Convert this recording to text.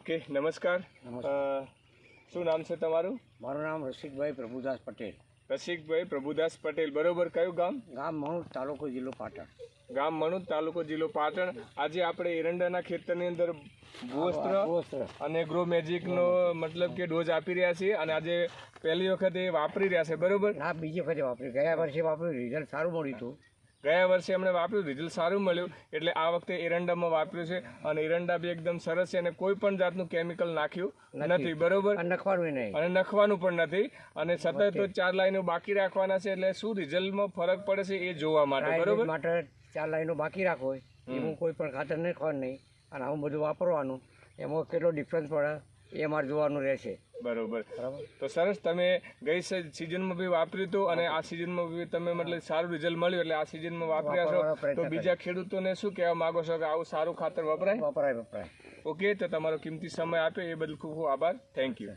Okay નમસ્કાર. શું નામ છે તમારું? મારું નામ રસિકભાઈ પ્રભુદાસ પટેલ. રસિકભાઈ પ્રભુદાસ પટેલ બરોબર કયું ગામ? ગામ મણુદ તાલુકો જિલ્લો પાટણ. ગામ મણુદ તાલુકો જિલ્લો પાટણ. આજે આપણે એરંડાના ખેતરની અંદર ભૂવસ્ત્ર. અને ગ્રો મેજિકનો મતલબ કે ડોઝ આપી રહ્યા છીએ અને આજે પહેલી વખત એ વાપરી રહ્યા છે બરોબર? ના બીજી વખતે વાપરી. ગયા વર્ષે વાપર્યું. રિઝલ્ટ સારું મળ્યું હતું. ગયા વર્ષે એમણે વાપર્યું રિઝલ્ટ સારું મળ્યું. એટલે આ વખતે એરંડામાં વાપર્યું છે અને એરંડા બી એકદમ સરસ છે અને કોઈ પણ જાતનું કેમિકલ નાખ્યું નથી. બરોબર? નખવાનું નહીં. અને નખવાનું પણ નથી. અને સતત તો ચાર લાઈનો બાકી રાખવાના છે એટલે શું રિઝલ્ટમાં ફરક પડે છે એ જોવા માટે બરોબર? માટે ચાર લાઈનો બાકી રાખો એમાં કોઈ પણ ખાતર નાખવાનું નહીં. અને આવું બધું વાપરવાનું એમાં કેટલો ડિફરન્સ પડે? એ અમારે જોવાનું રહેશે. બરોબર. તો સરસ તમે ગઈ સિઝનમાં બી વાપર્યું હતું અને આ સિઝનમાં બી તમે મતલબ સારું રિઝલ્ટ મળ્યું એટલે આ સિઝનમાં વાપર્યા છો. તો બીજા ખેડૂતોને શું કહેવા માંગો છો કે આવું સારું ખાતર વપરાય? વપરાય વપરાય. ઓકે તો તમારો કિંમતી સમય આપ્યો એ બદલ ખૂબ ખૂબ આભાર. Thank you